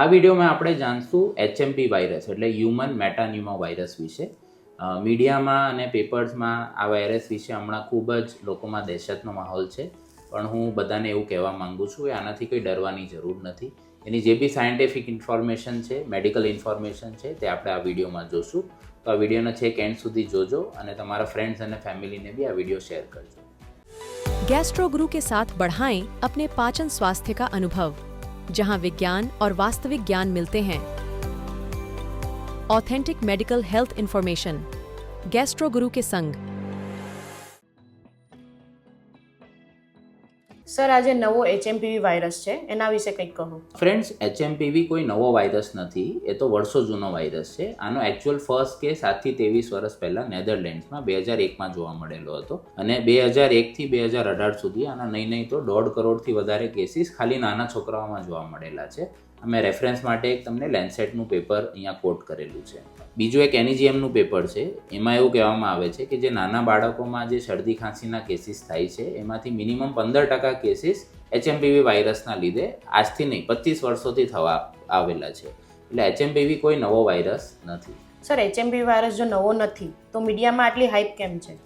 આ વિડીયોમાં આપણે જાણશું એચએમપી વાયરસ એટલે હ્યુમન મેટાન્યુમો વાયરસ વિશે. મીડિયામાં અને પેપર્સમાં આ વાયરસ વિશે હમણાં ખૂબ જ લોકોમાં દહેશતનો માહોલ છે. પણ હું બધાને એવું કહેવા માંગુ છું કે આનાથી કંઈ ડરવાની જરૂર નથી. એની જે બી સાયન્ટિફિક ઇન્ફોર્મેશન છે મેડિકલ ઇન્ફોર્મેશન છે, તે આપણે આ વિડીયોમાં જોશું. તો આ વિડીયોનો છેક એન્ડ સુધી જોજો અને તમારા ફ્રેન્ડ્સ અને ફેમિલીને બી આ વીડિયો શેર કરજો. ગેસ્ટ્રો ગુરુ કે સાથ બઢાએ અપને પાચન સ્વાસ્થ્ય કા અનુભવ. जहां विज्ञान और वास्तविक ज्ञान मिलते हैं authentic medical health information gastro guru के संग સર, આજે નવો એચએમપીવી વાયરસ છે. એના વિશે કંઈક કહો. ફ્રેન્ડ્સ એચએમપીવી કોઈ નવો વાયરસ નથી. એ તો વર્ષો જૂનો વાયરસ છે. આનો એકચ્યુઅલ ફર્સ્ટ કેસ આજથી ત્રેવીસ વર્ષ પહેલાં નેધરલેન્ડ્સમાં બે હજાર એકમાં જોવા મળેલો હતો. અને બે હજાર એકથી બે હજાર અઢાર સુધી આના નહીં નહીં તો દોઢ કરોડથી વધારે કેસીસ ખાલી નાના છોકરાઓમાં જોવા મળેલા છે. અમે રેફરન્સ માટે એક તમને લેન્સેટનું પેપર અહીંયા કોટ કરેલું છે. બીજું એક એનીજીએમનું પેપર છે. એમાં એવું કહેવામાં આવે છે કે જે નાના બાળકોમાં જે શરદી ખાંસીના કેસીસ થાય છે એમાંથી મિનિમમ પંદર ટકા કેસીસ એચએમપીવી વાયરસના લીધે આજથી નહીં પચીસ વર્ષોથી થવા આવેલા છે. એટલે એચએમપીવી કોઈ નવો વાયરસ નથી. સર એચએમપીવી વાયરસ જો નવો નથી તો મીડિયામાં આટલી હાઇપ કેમ છે?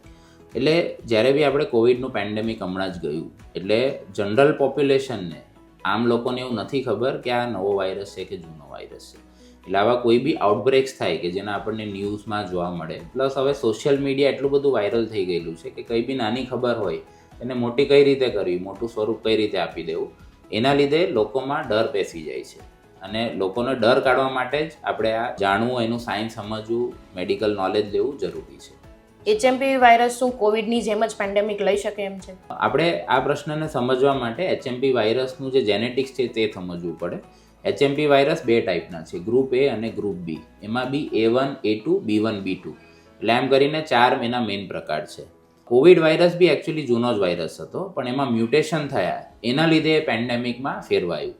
એટલે જ્યારે બી આપણે કોવિડનું પેન્ડેમિક હમણાં જ ગયું એટલે જનરલ પોપ્યુલેશનને આમ લોકોને એવું નથી ખબર કે આ નવો વાયરસ છે કે જૂનો વાયરસ છે. એટલે આવા કોઈ બી આઉટબ્રેક્સ થાય કે જેના આપણને ન્યૂઝમાં જોવા મળે. પ્લસ હવે સોશિયલ મીડિયા એટલું બધું વાયરલ થઈ ગયેલું છે કે કંઈ બી નાની ખબર હોય, એને મોટી કઈ રીતે કરવી, મોટું સ્વરૂપ કઈ રીતે આપી દેવું, એના લીધે લોકોમાં ડર બેસી જાય છે. અને લોકોનો ડર કાઢવા માટે જ આપણે આ જાણવું, એનું સાયન્સ સમજવું મેડિકલ નોલેજ લેવું જરૂરી છે. એચએમપીવી વાયરસ શું કોવિડની જેમ જ પેન્ડેમિક લઈ શકે એમ છે? આપણે આ પ્રશ્નને સમજવા માટે એચએમપી વાયરસનું જે જેનેટિક્સ છે તે સમજવું પડે. એચએમપી વાયરસ બે ટાઈપના છે ગ્રુપ એ અને ગ્રુપ બી એમાં B A one A two B one B two એટલે એમ કરીને ચાર એના મેઇન પ્રકાર છે. કોવિડ વાયરસ બી એકચ્યુઅલી જૂનો જ વાયરસ હતો, પણ એમાં મ્યુટેશન થયા. એના લીધે પેન્ડેમિકમાં ફેરવાયું.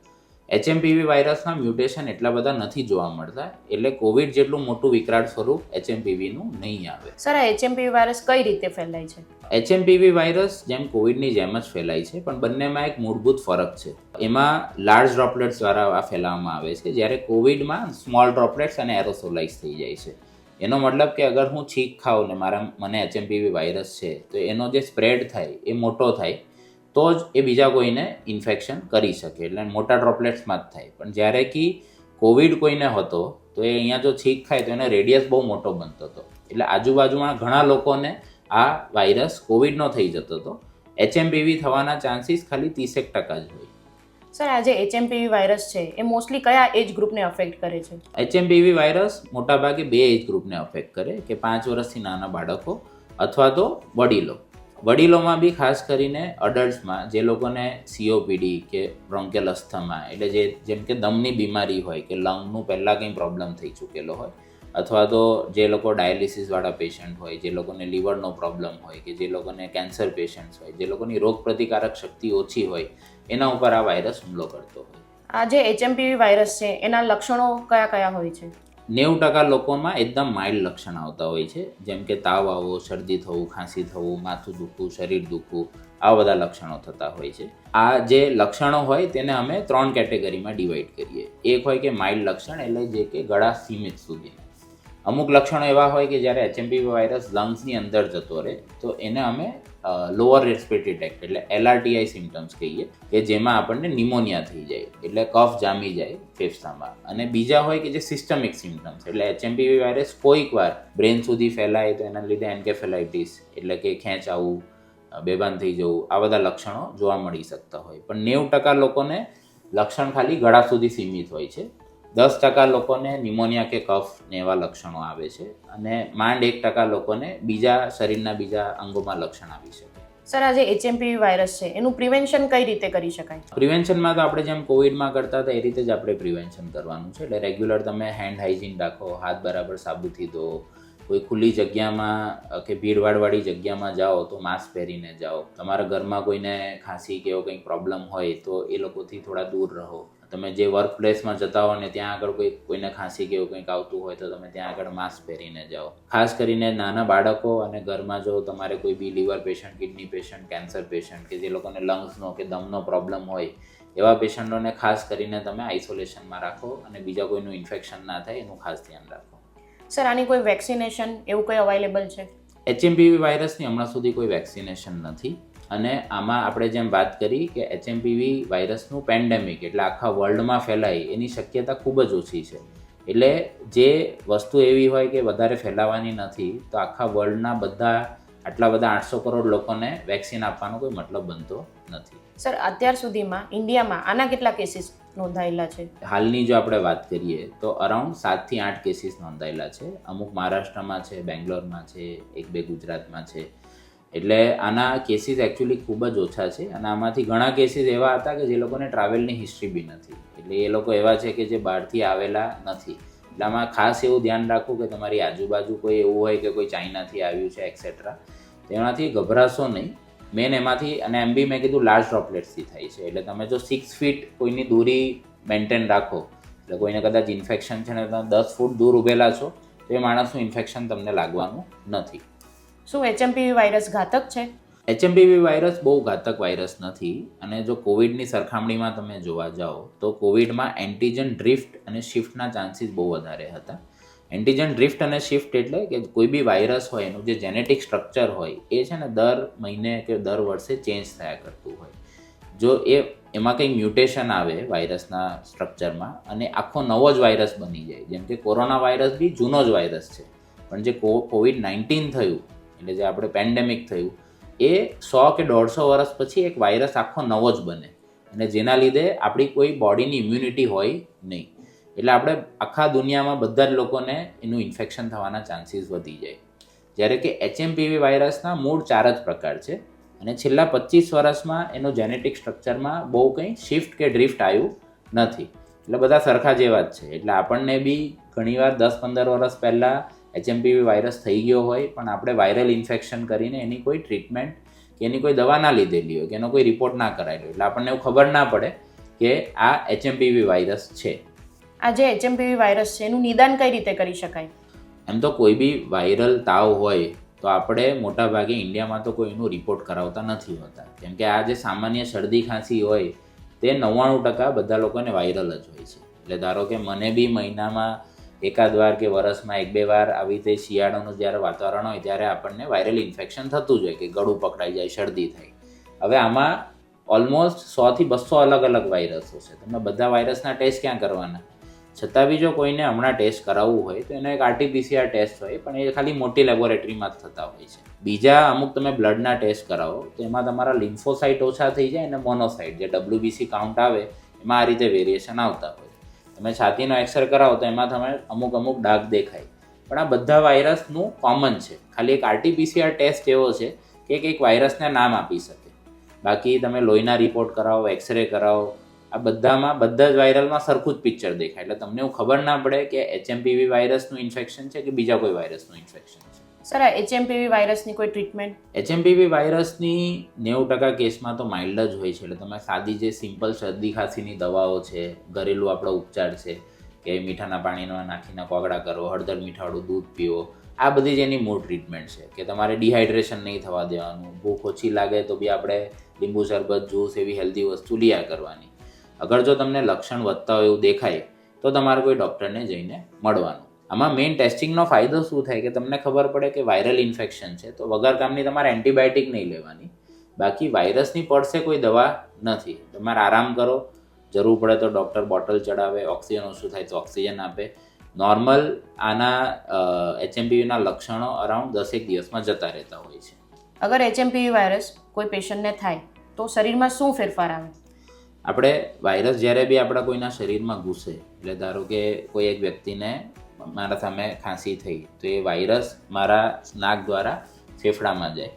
એચએમપીવી વાયરસના મ્યુટેશન એટલા બધા નથી જોવા મળતા એટલે કોવિડ જેટલું મોટું વિકરાળ સ્વરૂપ એચએમપીવીનું નહીં આવે. સર આ એચએમપીવી વાયરસ કઈ રીતે ફેલાય છે? એચએમપીવી વાયરસ જેમ કોવિડની જેમ જ ફેલાય છે પણ બંનેમાં એક મૂળભૂત ફરક છે. એમાં લાર્જ ડ્રોપલેટ્સ દ્વારા આ ફેલાવવામાં આવે છે. જ્યારે કોવિડમાં સ્મોલ ડ્રોપલેટ્સ અને એરોસોલાઇઝ થઈ જાય છે. એનો મતલબ કે અગર હું છીંક ખાઉં ને મારા મને એચએમપીવી વાયરસ છે તો એનો જે સ્પ્રેડ થાય એ મોટો થાય તો જ એ બીજા કોઈને ઇન્ફેક્શન કરી શકે. એટલે મોટા ડ્રોપલેટ્સમાં જ થાય. પણ જ્યારે કે કોવિડ કોઈને હતો તો એ અહીંયા જો છીંક ખાય તો એનો રેડિયસ બહુ મોટો બનતો હતો. એટલે આજુબાજુમાં ઘણા લોકોને આ વાયરસ કોવિડનો થઈ જતો હતો. એચએમપીવી થવાના ચાન્સીસ ખાલી ત્રીસેક ટકા જ હોય. સર આ જે એચએમપીવી વાયરસ છે એ મોસ્ટલી કયા એજ ગ્રુપને અફેક્ટ કરે છે? એચએમપીવી વાયરસ મોટાભાગે બે એજ ગ્રુપને અફેક્ટ કરે કે પાંચ વર્ષથી નાના બાળકો અથવા તો વડીલો. વડીલોમાં બી ખાસ કરીને અડલ્ટ્સમાં જે લોકોને સીઓપીડી કે બ્રોન્કેલ અસ્થમા એટલે જે જેમ કે દમની બીમારી હોય કે લંગનું પહેલાં કંઈ પ્રોબ્લેમ થઈ ચૂકેલો હોય અથવા તો જે લોકો ડાયાલિસિસવાળા પેશન્ટ હોય, જે લોકોને લીવરનો પ્રોબ્લેમ હોય કે જે લોકોને કેન્સર પેશન્ટ્સ હોય, જે લોકોની રોગ પ્રતિકારક શક્તિ ઓછી હોય, એના ઉપર આ વાયરસ હુમલો કરતો હોય. આ જે એચએમપીવી વાયરસ છે, એના લક્ષણો કયા કયા હોય છે? નેવું ટકા લોકોમાં એકદમ માઇલ્ડ લક્ષણ આવતા હોય છે. જેમ કે તાવ આવવો, શરદી થવું, ખાંસી થવું, માથું દુખવું, શરીર દુખવું આ બધા લક્ષણો થતા હોય છે. આ જે લક્ષણો હોય તેને અમે ત્રણ કેટેગરીમાં ડિવાઈડ કરીએ. એક હોય કે માઇલ્ડ લક્ષણ, એટલે જે કે ગળા સીમિત સુધી. અમુક લક્ષણો એવા હોય કે જ્યારે એચએમપી વાયરસ લંગ્સની અંદર જતો રહે, તો એને અમે લોઅર રેસ્પિરેટરી ટેક્ટ એટલે એલઆરટીઆઈ સિમ્ટમ્સ કહીએ, કે જેમાં આપણને નિમોનિયા થઈ જાય, એટલે કફ જામી જાય ફેફસામાં. અને બીજા હોય કે જે સિસ્ટમિક સિમ્ટમ્સ એટલે એચએમપીવી વાયરસ કોઈક વાર બ્રેન સુધી ફેલાય, તો એના લીધે એન્કેફેલાઇટીસ એટલે કે ખેંચ આવવું બેભાન થઈ જવું, આ બધા લક્ષણો જોવા મળી શકતા હોય. પણ નેવું ટકા લોકોને લક્ષણ ખાલી ગળા સુધી સીમિત હોય છે. દસ ટકા લોકોને ન્યુમોનિયા કે કફ ને એવા લક્ષણો આવે છે અને માંડ એક ટકા લોકોને બીજા શરીરના બીજા અંગોમાં લક્ષણ આવી શકે. સર આજે એચએમપીવી વાયરસ છે એનું પ્રિવેન્શન કઈ રીતે કરી શકાય? પ્રિવેન્શનમાં તો આપણે જેમ કોવિડમાં કરતા હતા એ રીતે જ આપણે પ્રિવેન્શન કરવાનું છે. એટલે રેગ્યુલર તમે હેન્ડ હાઇજીન રાખો હાથ બરાબર સાબુથી ધો કોઈ ખુલ્લી જગ્યામાં કે ભીડભાડવાળી જગ્યામાં જાઓ તો માસ્ક પહેરીને જાઓ. તમારા ઘરમાં કોઈને ખાંસી કે એવો કંઈક પ્રોબ્લેમ હોય તો એ લોકોથી થોડા દૂર રહો. તમે જે વર્ક પ્લેસમાં જતા હો ને ત્યાં આગળ કોઈ કોઈને ખાંસી કે એવું કંઈક આવતું હોય તો તમે ત્યાં આગળ માસ્ક પહેરીને જાઓ. ખાસ કરીને નાના બાળકો અને ઘરમાં જો તમારે કોઈ બી liver patient kidney patient cancer patient કે જે લોકોને લંગ્સનો કે દમનો પ્રોબ્લેમ હોય એવા પેશન્ટોને ખાસ કરીને તમે આઇસોલેશનમાં રાખો અને બીજા કોઈનું ઇન્ફેક્શન ના થાય એનું ખાસ ધ્યાન રાખો. સર આની કોઈ વેક્સિનેશન એવું કંઈ અવેલેબલ છે? એચએમપીવી વાયરસની હમણાં સુધી કોઈ વેક્સિનેશન નથી. અને આમાં આપણે જેમ વાત કરી કે એચએમપીવી વાયરસનું પેન્ડેમિક એટલે આખા વર્લ્ડમાં ફેલાય એની શક્યતા ખૂબ જ ઓછી છે. એટલે જે વસ્તુ એવી હોય કે વધારે ફેલાવાની નથી તો આખા વર્લ્ડના બધા આટલા બધા આઠસો કરોડ લોકોને વેક્સિન આપવાનો કોઈ મતલબ બનતો નથી. સર અત્યાર સુધીમાં ઇન્ડિયામાં આના કેટલા કેસીસ નોંધાયેલા છે? હાલની જો આપણે વાત કરીએ તો અરાઉન્ડ સાતથી આઠ કેસીસ નોંધાયેલા છે. અમુક મહારાષ્ટ્રમાં છે બેંગ્લોરમાં છે એક બે ગુજરાતમાં છે. એટલે આના કેસીસ એકચ્યુઅલી ખૂબ જ ઓછા છે અને આમાંથી ઘણા કેસીસ એવા હતા કે જે લોકોને ટ્રાવેલની હિસ્ટ્રી બી નથી. એટલે એ લોકો એવા છે કે જે બહારથી આવેલા નથી. એટલે આમાં ખાસ એવું ધ્યાન રાખવું કે તમારી આજુબાજુ કોઈ એવું હોય કે કોઈ ચાઇનાથી આવ્યું છે એક્સેટ્રા તેનાથી ગભરાશો નહીં. મેન એમાંથી, અને એમ બી મેં કીધું લાર્જ ડ્રોપલેટ્સથી થાય છે. એટલે તમે જો સિક્સ ફીટ કોઈની દૂરી મેન્ટેન રાખો, એટલે કોઈને કદાચ ઇન્ફેક્શન છે ને તમે દસ ફૂટ દૂર ઊભેલા છો, તો એ માણસનું ઇન્ફેક્શન તમને લાગવાનું નથી. શું એચએમપીવી વાયરસ ઘાતક છે? એચએમપીવી વાયરસ બહુ ઘાતક વાયરસ નથી. અને જો કોવિડની સરખામણીમાં તમે જોવા જાઓ, તો કોવિડમાં એન્ટીજન ડ્રિફ્ટ અને શિફ્ટના ચાન્સીસ બહુ વધારે હતા. એન્ટીજન ડ્રિફ્ટ અને શિફ્ટ એટલે કે કોઈ બી વાયરસ હોય, એનું જે જેનેટિક સ્ટ્રક્ચર હોય, એ છે ને દર મહિને કે દર વર્ષે ચેન્જ થયા કરતું હોય. જો એ, એમાં કંઈ મ્યુટેશન આવે વાયરસના સ્ટ્રક્ચરમાં અને આખો નવો જ વાયરસ બની જાય. જેમ કે કોરોના વાયરસ બી જૂનો જ વાયરસ છે. પણ જે કોવિડ નાઇન્ટીન થયું એટલે જે આપણે પેન્ડેમિક થયું, એ સો કે દોઢસો વર્ષ પછી એક વાયરસ આખો નવો જ બને. અને જેના લીધે આપણી કોઈ બોડીની ઇમ્યુનિટી હોય નહીં. એટલે આપણે આખા દુનિયામાં બધા જ લોકોને એનું ઇન્ફેક્શન થવાના ચાન્સીસ વધી જાય. જ્યારે કે એચએમપીવી વાયરસના મૂળ ચાર જ પ્રકાર છે. અને છેલ્લા પચીસ વર્ષમાં એનું જેનેટિક સ્ટ્રક્ચરમાં બહુ કંઈ શિફ્ટ કે ડ્રિફ્ટ આવ્યું નથી. એટલે બધા સરખા જેવા જ છે. એટલે આપણને બી ઘણીવાર દસ પંદર વર્ષ પહેલાં એચએમપીવી વાયરસ થઈ ગયો હોય પણ આપણે વાયરલ ઇન્ફેક્શન કરીને એની કોઈ ટ્રીટમેન્ટ કે એની કોઈ દવા ના લીધેલી હોય કે એનો કોઈ રિપોર્ટ ના કરાયેલો એટલે આપણને એવું ખબર ના પડે કે આ એચએમપીવી વાયરસ છે. આ જે એચએમપીવી વાયરસ છે એનું નિદાન કઈ રીતે કરી શકાય? એમ તો કોઈ બી વાયરલ તાવ હોય તો આપણે મોટાભાગે ઇન્ડિયામાં તો કોઈનું રિપોર્ટ કરાવતા નથી હોતા. કેમ કે આ જે સામાન્ય શરદી ખાંસી હોય તે નવ્વાણું ટકા બધા લોકોને વાયરલ જ હોય છે. એટલે ધારો કે મને બી મહિનામાં એકાદ વાર કે વરસમાં એક બે વાર આવી રીતે શિયાળાનું જ્યારે વાતાવરણ હોય ત્યારે આપણને વાયરલ ઇન્ફેક્શન થતું જ કે ગળું પકડાઈ જાય, શરદી થાય. હવે આમાં ઓલમોસ્ટ સોથી બસો અલગ અલગ વાયરસો છે તમે બધા વાયરસના ટેસ્ટ ક્યાં કરવાના? છતાં બી જો કોઈને હમણાં ટેસ્ટ કરાવવું હોય તો એનો એક આરટીપીસીઆર ટેસ્ટ હોય, પણ એ ખાલી મોટી લેબોરેટરીમાં જ થતા હોય છે. બીજા અમુક તમે બ્લડના ટેસ્ટ કરાવો, તો એમાં તમારા લિમ્ફોસાઇટ ઓછા થઈ જાય અને મોનોસાઇટ જે ડબ્લ્યુબીસી કાઉન્ટ આવે, એમાં આ રીતે વેરિએશન આવતા હોય. તમે છાતીનો એક્સરે કરાવો તો એમાં તમે અમુક અમુક ડાઘ દેખાય. પણ આ બધા વાયરસનું કોમન છે. ખાલી એક આરટીપીસીઆર ટેસ્ટ એવો છે કે એક એક વાયરસને નામ આપી શકે. બાકી તમે લોહીના રિપોર્ટ કરાવો એક્સરે કરાવો, આ બધામાં બધા જ વાયરલમાં સરખું જ પિક્ચર દેખાય. એટલે તમને એવું ખબર ના પડે કે એચએમપીવી વાયરસનું ઇન્ફેક્શન છે કે બીજા કોઈ વાયરસનું ઇન્ફેક્શન છે. સર એચએમપીવી વાયરસની કોઈ ટ્રીટમેન્ટ એચએમપીવી વાયરસની નેવું ટકા કેસમાં તો માઇલ્ડ જ હોય છે. એટલે તમે સાદી જે સિમ્પલ શરદી ખાંસીની દવાઓ છે, ઘરેલું આપણો ઉપચાર છે, કે મીઠાના પાણીમાં નાખીને કોગળા કરો, હળદર મીઠાવાળું દૂધ પીવો આ બધી જ એની મૂળ ટ્રીટમેન્ટ છે. કે તમારે ડિહાઇડ્રેશન નહીં થવા દેવાનું. ભૂખ ઓછી લાગે તો બી આપણે લીંબુ શરબત જ્યુસ એવી હેલ્ધી વસ્તુ લીયા કરવાની. અગર જો તમને લક્ષણ વધતા હોય એવું દેખાય, તો તમારે કોઈ ડૉક્ટરને જઈને મળવાનું. આમાં મેઇન ટેસ્ટિંગનો ફાયદો શું થાય કે તમને ખબર પડે કે વાયરલ ઇન્ફેક્શન છે તો વગર કામની તમારે એન્ટીબાયોટિક નહીં લેવાની. બાકી વાયરસની પડશે કોઈ દવા નથી. તમારે આરામ કરો. જરૂર પડે તો ડૉક્ટર બોટલ ચડાવે ઓક્સિજન ઓછું થાય તો ઓક્સિજન આપે. નોર્મલ આના એચએમપીવીના લક્ષણો અરાઉન્ડ દસેક દિવસમાં જતા રહેતા હોય છે. અગર એચએમપીવી વાયરસ કોઈ પેશન્ટને થાય તો શરીરમાં શું ફેરફાર આવે? આપણે વાયરસ જ્યારે બી આપણા કોઈના શરીરમાં ઘૂસે એટલે ધારો કે કોઈ એક વ્યક્તિને મારા સામે ખાંસી થઈ. તો એ વાયરસ મારા નાક દ્વારા ફેફડામાં જાય.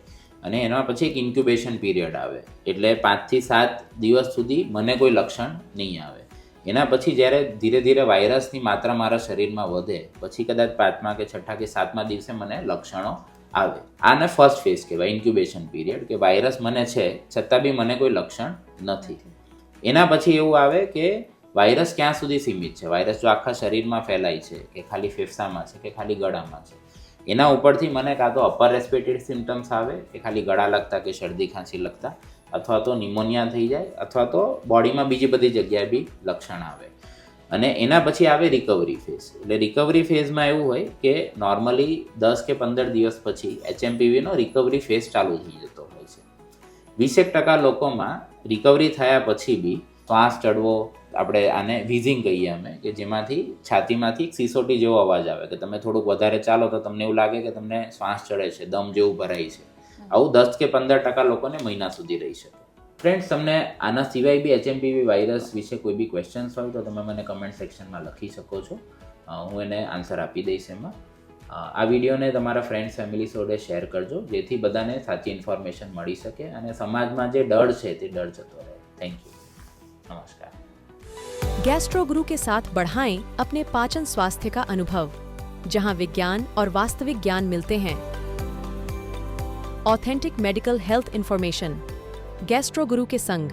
અને એના પછી એક ઇન્ક્યુબેશન પીરિયડ આવે. એટલે પાંચથી સાત દિવસ સુધી મને કોઈ લક્ષણ નહીં આવે. એના પછી જ્યારે ધીરે ધીરે વાયરસની માત્રા મારા શરીરમાં વધે, પછી કદાચ પાંચમા કે છઠ્ઠા કે સાતમા દિવસે મને લક્ષણો આવે. આને ફર્સ્ટ ફેઝ કહેવાય ઇન્ક્યુબેશન પીરિયડ કે વાયરસ મને છે, છતાં બી મને કોઈ લક્ષણ નથી. એના પછી એવું આવે કે વાયરસ ક્યાં સુધી સીમિત છે? વાયરસ જો આખા શરીરમાં ફેલાય છે, કે ખાલી ફેફસામાં છે, કે ખાલી ગળામાં છે, એના ઉપરથી મને કાં તો અપર રેસ્પિરેટરી સિમ્ટમ્સ આવે, કે ખાલી ગળા લગતા કે શરદી ખાંસી લગતા, અથવા તો નિમોનિયા થઈ જાય, અથવા તો બોડીમાં બીજી બધી જગ્યાએ બી લક્ષણ આવે. અને એના પછી આવે રિકવરી ફેઝ એટલે રિકવરી ફેઝમાં એવું હોય કે નોર્મલી દસ કે પંદર દિવસ પછી એચએમપીવીનો રિકવરી ફેઝ ચાલુ થઈ જતો હોય છે. વીસેક ટકા લોકોમાં રિકવરી થયા પછી બી શ્વાસ ચડવો આપણે આને વિઝિંગ કહીએ અમે કે જેમાંથી છાતીમાંથી એક સિસોટી જેવો અવાજ આવે કે તમે થોડુંક વધારે ચાલો તો તમને એવું લાગે કે તમને શ્વાસ ચડે છે દમ જેવું ભરાય છે. આવું દસ કે પંદર ટકા લોકોને મહિના સુધી રહી શકે. ફ્રેન્ડ્સ તમને આના સિવાય બી એચએમપીવી વાયરસ વિશે કોઈ બી ક્વેશ્ચન્સ હોય તો તમે મને કમેન્ટ સેક્શનમાં લખી શકો છો. હું એને આન્સર આપી દઈશ એમાં. આ વિડીયોને તમારા ફ્રેન્ડ્સ ફેમિલી જોડે શેર કરજો જેથી બધાને સાચી ઇન્ફોર્મેશન મળી શકે અને સમાજમાં જે ડર છે તે ડર જતો રહે. થેન્ક યુ નમસ્કાર. गैस्ट्रो गुरु के साथ बढ़ाएँ अपने पाचन स्वास्थ्य का अनुभव, जहाँ विज्ञान और वास्तविक ज्ञान मिलते हैं। Authentic medical health information Gastro Guru के संग।